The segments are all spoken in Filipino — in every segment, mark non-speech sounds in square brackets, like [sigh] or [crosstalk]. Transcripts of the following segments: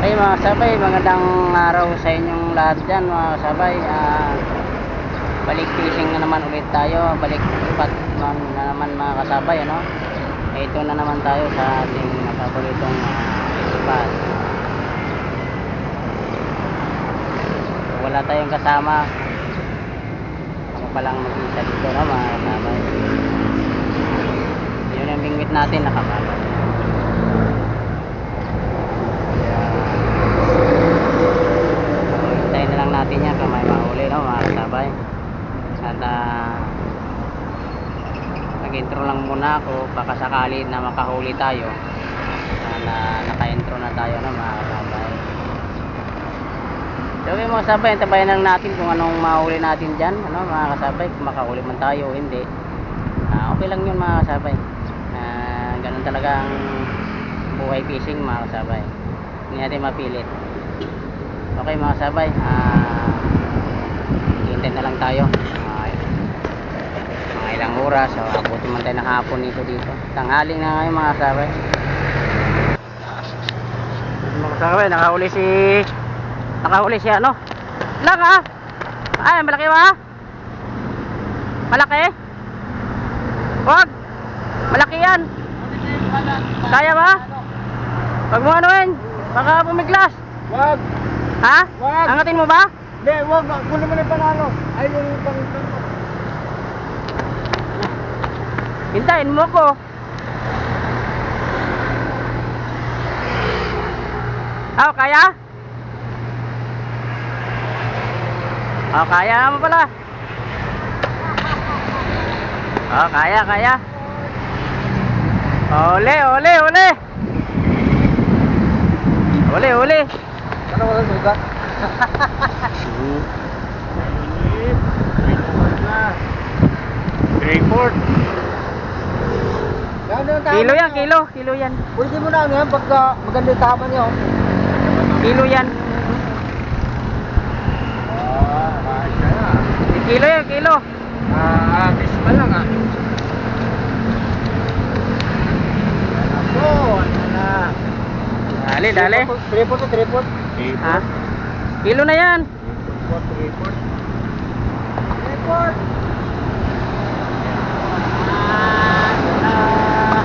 Ay mga sabay, magandang araw sa inyong lahat dyan mga sabay. Ah, balik fishing na naman ulit tayo. Balik spot na na naman mga kasabay. Ano? Ito na naman tayo sa ating napaparitong uh, spot. Wala tayong kasama. Ako palang mag-isa dito no, mga kasabay. Yun yung bingwit natin nakakabay. Hintayin na lang natin yan kung may mahuli no mga kasabay. At uh, nag-intro lang muna ako baka sakali na makahuli tayo. Uh, na naka-intro na tayo no mga kasabay. Okay mga kasabay, tabayan lang natin kung anong mahuli natin dyan. Ano mga kasabay, kung makahuli man tayo hindi. Ah, okay lang yun mga kasabay. Ah, ganun talaga ang buhay fishing mga kasabay. Hindi natin mapilit. Okay mga kasabay, ah, hintay na lang tayo. Ah, mga ilang oras, so abuti man tayo ng hapon nito dito. Tanghali na ngayon mga kasabay. Mga kasabay, nakahuli si nakahuli si ano? Lang ah! Ay, malaki ba? Malaki? Wag! Malaki yan! Kaya ba? Wag mo anuin! Baka pumiglas! Wag! Ha? Wag! Angatin mo ba? Hindi, wag! Kunin mo na yung panalo. Ay, yung pang... Hintayin mo ko. Oh, kaya? Oh, kaya mo pala. Oh, kaya, kaya. Ole, ole, ole. Ole, ole. Ano wala sugat? Report. Kilo yan, kilo, kilo yan. Pwede mo na ano yan pagka maganda yung tama niyo. Kilo yan. Ah, kasya na. Kilo yan, kilo. Ah, miss pa lang ah. Ako, ano na. Dali, dali. Tripod, tripod. Ha? Kilo na yan. Tripod. Tripod. Ah,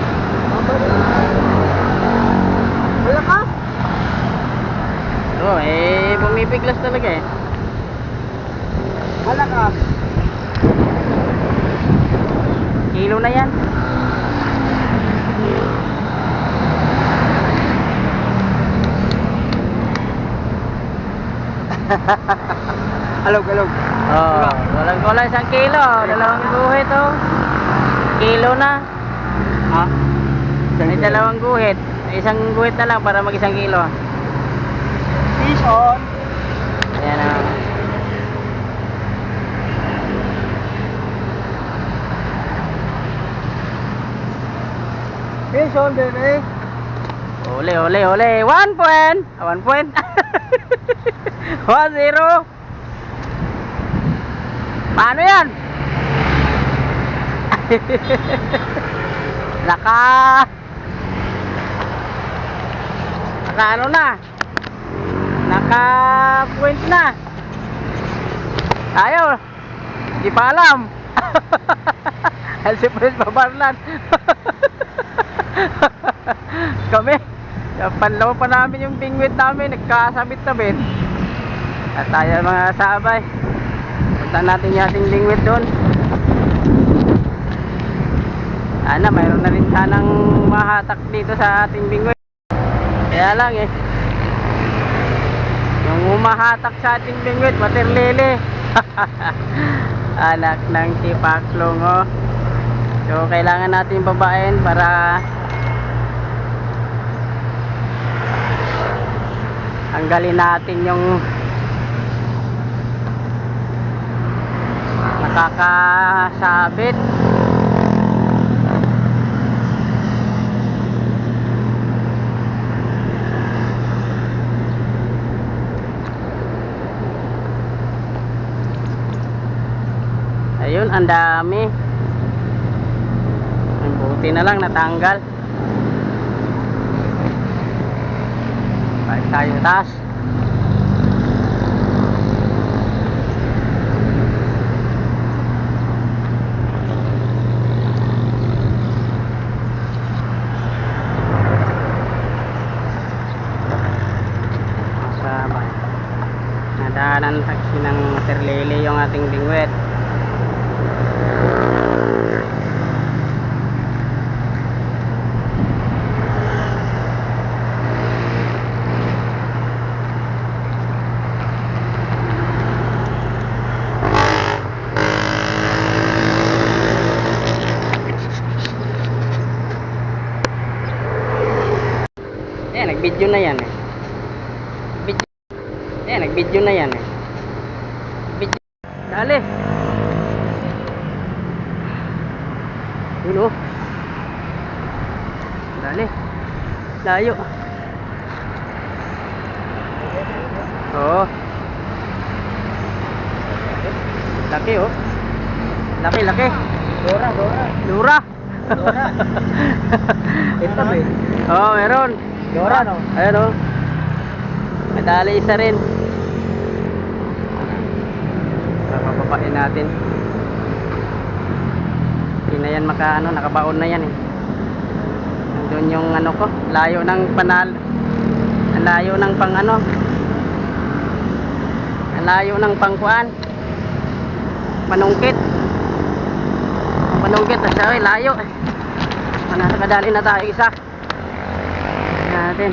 Malakas. Oh, eh, bumipiglas talaga eh. Malakas. Kilo na yan. [laughs] Alog, alog. Oh, walang kulang isang kilo. Dalawang guhit oh. Kilo na. Ha? May dalawang guhit. Isang guhit na lang para mag isang kilo. Fish on. Ayan oh. Fish on, baby. Ole, ole, ole. One point. Ah, one point. [laughs] [laughs] one zero. Paano yan? [laughs] Naka... Naka ano na? Naka point na. Ayaw. Hindi pa alam. [laughs] si Pres Babarlan. Kami. Panlaw pa namin yung bingwit namin. Nagkasabit-sabit. At tayo mga sabay. Punta natin yung ating bingwit doon. Sana mayroon na rin sanang mahatak dito sa ating bingwit. Kaya lang eh. Yung umahatak sa ating bingwit, materlele. [laughs] Anak ng tipaklong oh. So kailangan natin babain para tanggalin natin yung nakakasabit. Ayun, ang dami. Buti na lang natanggal. tayo sa taas. sa nadaanan taxi ng Terlele yung ating bingwet eh nag-video na yan eh. Nag-video na yan eh. Video. Dali. Yun oh. Dali. Layo. Oo. Laki oh. Laki, laki. Dora, Dora. Dora. [laughs] Ito ba eh? Oo, oh, meron. Dora, no? Ayan oh. Medali isa rin. Papapapain natin. Hindi na yan maka ano, nakabaon na yan eh. Nandun yung ano ko, layo ng panal. Layo ng pang ano. Layo ng pangkuan. Panungkit. Panungkit, at siya, layo. Manakadali na tayo isa. Natin.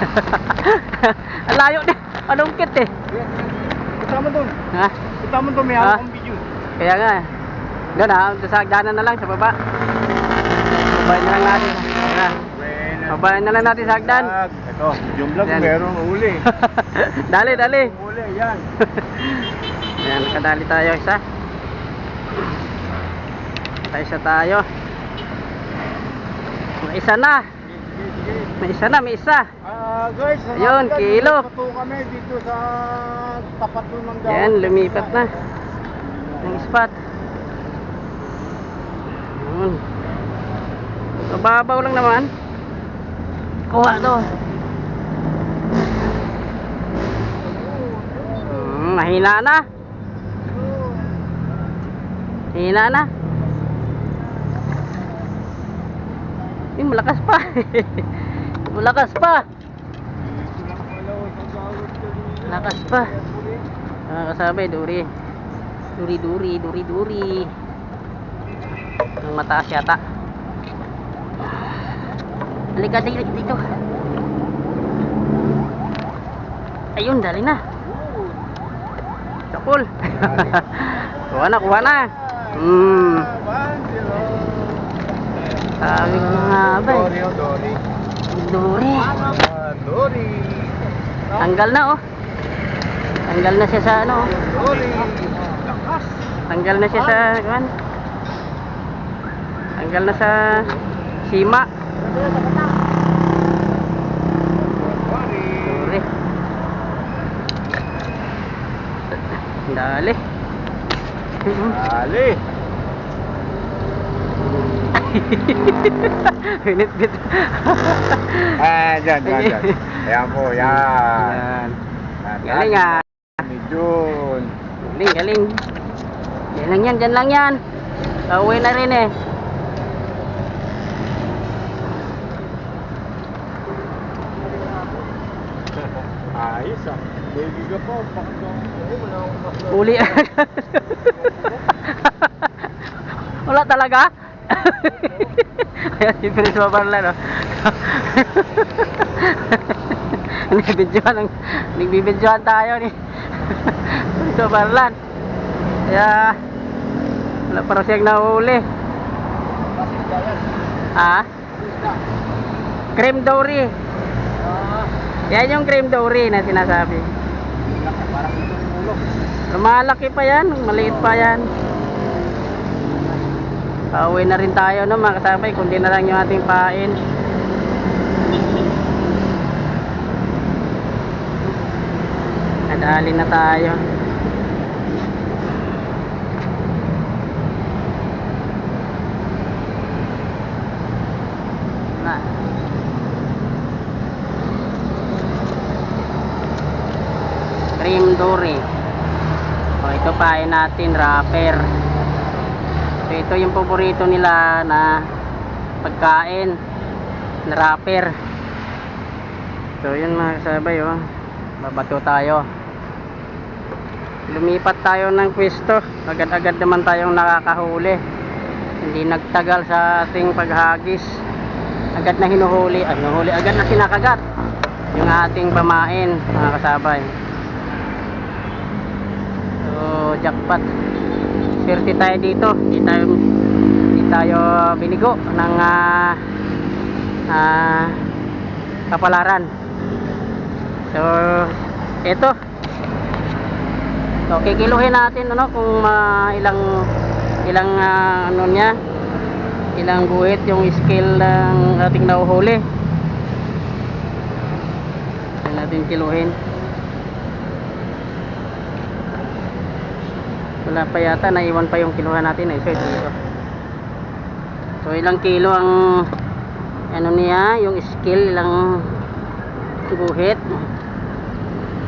[laughs] Layo din. Anong kit eh. Kasama doon. Ha? Kasama doon, may Ah. hawak kong video. Kaya nga eh. Doon ha, sa hagdanan na lang sa baba. Babayin na lang natin. Ha? Babayin na lang natin sa hagdan. Ito, yung vlog Yan. meron uli. [laughs] dali, dali. Uli, yan. [laughs] Ayan, nakadali tayo isa. Isa tayo. Isa na. May isa na, may isa. Ah, guys, Ayun, kilo. po kami dito sa tapat ng daw. Yan, lumipat na. Ang spot. Yun. Mababaw lang naman. Kuha to. Hmm, mahina na. Hina na. Eh, malakas pa. [laughs] malakas pa. Malakas pa. Mga kasabay, duri. Duri, duri, duri, duri. Ang mataas yata. Halika dito. Ayun, dali na. Sakul. [laughs] kuha na, kuha na. Hmm. Sabi ko nga ba Dory, oh, Dory. Duri. Ah, Dory. Tanggal na oh. Tanggal na siya sa ano oh. Lakas. Tanggal na siya sa kan. Tanggal na sa sima. Dory. Duri. Dali. [laughs] Dali. Binit-bit. [laughs] Ah, dyan, dyan, dyan. Ayan po, yan. Yan. Galing ah. Jun. Galing, galing. Yan lang yan, dyan lang yan. Pauwi na rin eh. [laughs] Ayos ah. Baby ka po. Uli Wala talaga? Ayan si Prince Babarla no. [laughs] Nagbibidyohan ang nagbibidyohan tayo ni Prince Babarlan. Kaya wala pa raw siyang nahuli. Ah? Cream Dory. Yan yung cream Dory na sinasabi. Lumalaki pa yan, maliit pa yan. Pauwi na rin tayo no mga kasabay, kundi na lang yung ating pain. Nadali na tayo. Cream Dory. O, ito pain natin, wrapper. Ito yung paborito nila na pagkain na wrapper. So yun mga kasabay oh. Babato tayo. Lumipat tayo ng pwesto. Agad-agad naman tayong nakakahuli. Hindi nagtagal sa ating paghagis. Agad na hinuhuli. Ay, hinuhuli. Agad na sinakagat. Yung ating pamain, mga kasabay. So, jackpot. Swerte tayo dito. Hindi tayo, hindi tayo binigo ng ah, ah, kapalaran. So, ito. So, kikiluhin natin ano kung ah, ilang ilang ah, ano niya ilang guhit yung scale ng ating nahuhuli. Kaya natin kiluhin. Wala pa yata, naiwan pa yung kiluhan natin eh. So, ito, ito. So, ilang kilo ang ano niya, yung scale, ilang guhit.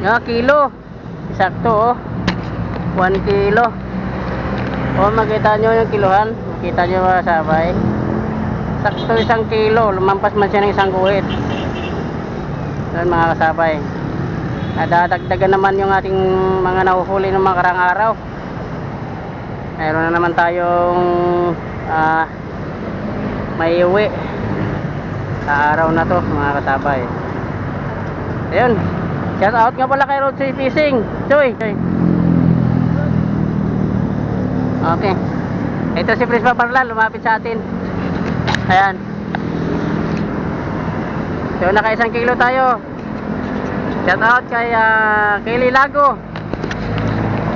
Yeah, kilo. Sakto oh. 1 kilo. O makita nyo yung kilohan. Makita nyo mga sabay. Sakto isang kilo. Lumampas man siya ng isang guhit. Yan mga kasabay. Nadadagdagan naman yung ating mga nahuhuli ng mga karang araw. Meron na naman tayong ah, may uwi sa araw na to mga kasabay. Ayun. Shout out nga pala kay Road Choy Fishing. Choy. Okay. Ito si Prisma Parlan, lumapit sa atin. Ayan. So, naka isang kilo tayo. Shout out kay uh, Kaylee Lago.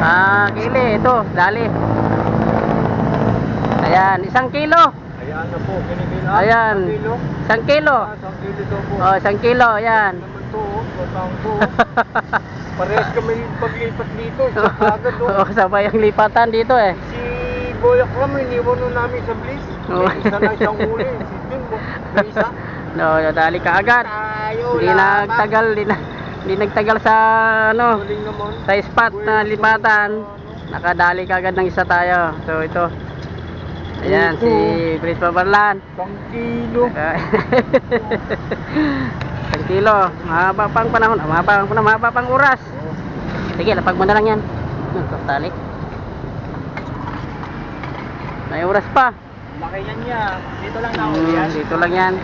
Ah, Kaylee, ito, dali. Ayan, isang kilo. Ayan na po, kinigil. Ayan. Isang kilo. Isang kilo. Ah, Isang kilo daw po. Oh, isang kilo, ayan. Naman to, oh. Batang to. oh. Parehas kami paglipat dito. Sa [laughs] agad, Oo, oh. sabay ang lipatan dito eh. Si Boyak lang, iniwan nun namin sa Bliss. Oo. May isa na isang huli. [laughs] Si Tim, mo. May isa. No, dali ka agad. Tayo, Hindi nagtagal, hindi, na, hindi nagtagal sa ano, sa spot na lipatan. Nakadali ka agad ng isa tayo. So ito. Ayan, si Chris Pabarlan. Isang kilo. [laughs] Isang kilo. Mahaba pang panahon. ah, Mahaba pang panahon. Mahaba pang oras. Sige, lapag mo na lang yan. Ito, tali. May oras pa. Laki yan niya. Dito lang Hmm, dito lang yan.